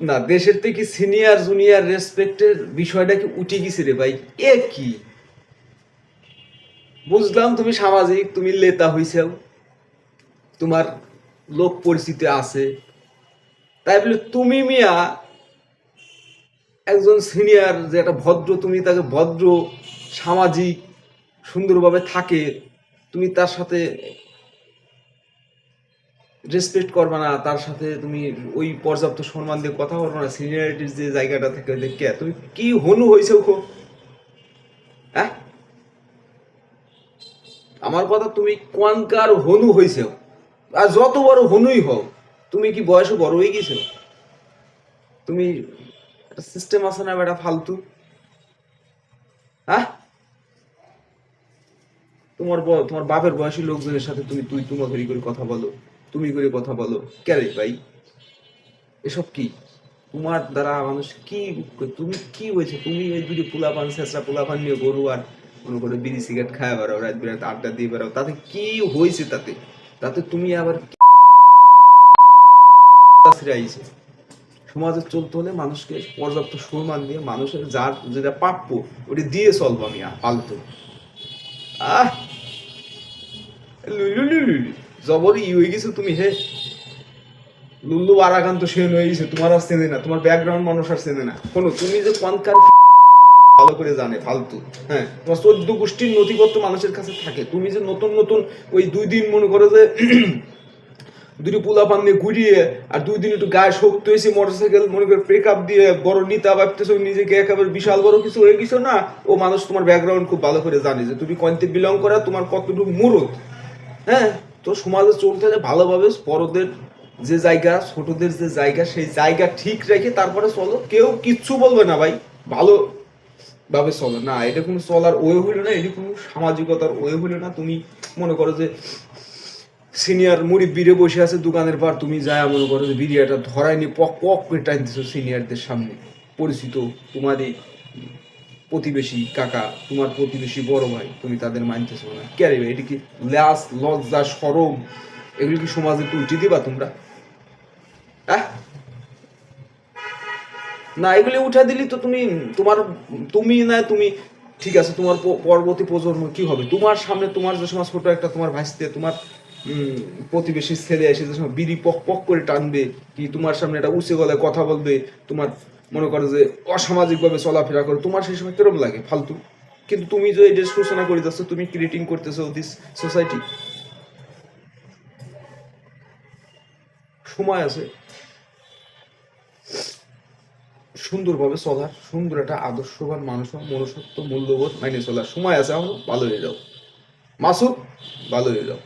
না, দেশের থেকে সিনিয়র জুনিয়র রেসপেক্টের বিষয়টা কি উঠে গেছে রে ভাই? এ কি? বুঝলাম তুমি সামাজিক, তুমি লেতা হইছেও, তোমার লোক পরিচিতি আছে। তাই বলে তুমি মিয়া একজন সিনিয়র যে একটা ভদ্র, তুমি তাকে ভদ্র, সামাজিক, সুন্দরভাবে থাকে, তুমি তার সাথে রেসপেক্ট করবে না, তার সাথে তুমি ওই পর্যাপ্ত সম্মান দিয়ে কথা বলবে না সিনিয়রিটির যে জায়গাটা থেকে দেখে, তুমি কি হনু হয়েছে খো হ্যাঁ? আমার কথা তুমি কোয়ানকার হনু হয়েছে আর যত বড় হনুই হও, তুমি কি বয়সে বড় হয়ে গেছো তুমি সিস্টেম আছে না বেটা ফালতু? হ্যাঁ? তোমার তোমার বাপের বয়সী লোকজনের সাথে তুমি তুই তোমা করে করে কথা বলো। তুমি করে কথা বলো। ক্যারে ভাই? এসব কি? তোমার দ্বারা মানুষ কি তুমি কি হয়েছে? তুমি ওই দুটো পোলাপান, শেষরা পোলাপান নিয়ে গরু আর মনে করে বিড়ি, সিগারেট খায় বেড়াও, রাত বিরাত আড্ডা দিয়ে বেড়াও। তাতে কি হয়েছে তাতে? তাতে তুমি আবার আইছে? সমাজে চলতে হলে মানুষকে পর্যাপ্ত সম্মান দিয়ে মানুষের যার যেটা প্রাপ্য, ওটা দিয়ে চলবো আমি ফালতু আহ! লুলু লুলু জবর ই হয়ে গেছে, তুমি হে। লুল্লু আরাকান্ত সেন হয়ে গেছে, তোমার আর চেনে না, তোমার ব্যাকগ্রাউন্ড মানুষ আর চেনে না। শোনো, তুমি যে কোনকার ভালো করে জানে, ফালতু হ্যাঁ? তোমার চোদ্দ গোষ্ঠীর নথিপত্র মানুষের কাছে থাকে। তুমি যে নতুন নতুন ওই দুই দিন মনে করো যে দুটো পোলা পান দিয়ে ঘুরিয়ে, আর দুই দিন একটু গায়ে শক্ত হয়েছে মোটরসাইকেল মনে করে ব্রেক আপ দিয়ে, বড় নিতা ভাবতেছো নিজেকে একেবারে বিশাল বড় কিছু হয়ে গেছো না? ও মানুষ তোমার ব্যাকগ্রাউন্ড খুব ভালো করে জানে যে তুমি কন্তে বিলং করা, তোমার কতটুকু মুরত হ্যাঁ? তো সমাজে চলতে হলে ভালোভাবে বড়দের যে জায়গা, ছোটদের যে জায়গা, সেই জায়গা ঠিক রেখে তারপরে চলো। কেউ কিচ্ছু বলবে না ভাই, ভালো ভাবে চলো। না, এটা কোনো চলার ওয়ে হইল না, এটা কোনো সামাজিকতার ওয়ে হইল না। তুমি মনে করো যে সিনিয়র মুড়ি বিড়ে বসে আছে দোকানের পর, তুমি যায় মনে করো যে বিড়িয়াটা ধরাই নিয়ে পক পক করে সিনিয়রদের সামনে। পরিচিত তোমারই প্রতিবেশী কাকা, তোমার প্রতিবেশী বড় ভাই, তুমি তাদের মানতেছো না। কে রে এটা কি লাস লজ্জা, সরম? এগুলো কি সমাজে তুলটি দিবা তোমরা? হ্যাঁ না, এগুলি উঠা দিলি তো তুমি, তোমার, তুমি না, তুমি, ঠিক আছে, তোমার পরবর্তী প্রজন্ম কি হবে? তোমার সামনে তোমার যে সমাজ ফটো একটা তোমার ভাসতে তোমার প্রতিবেশীর ছেলে এসে যে বিড়ি পক পক করে টানবে, কি তোমার সামনে একটা উঁচে গলায় কথা বলবে, তোমার মনে করো যে অসামাজিকভাবে চলাফেরা করে, তোমার সেই সময় কেরম লাগে? ফালতু। কিন্তু তুমি যে এটা সূচনা করে যাচ্ছ, তুমি ক্রিয়েটিং করতেছো দিস সোসাইটি সময় আছে। সুন্দরভাবে চলার, সুন্দর একটা আদর্শবান মানুষ মনুষ্যত্ব, মূল্যবোধ মাইনে চলার। সময় আছে এখনও ভালো হয়ে যাও। মাসুদ, ভালো হয়ে যাও।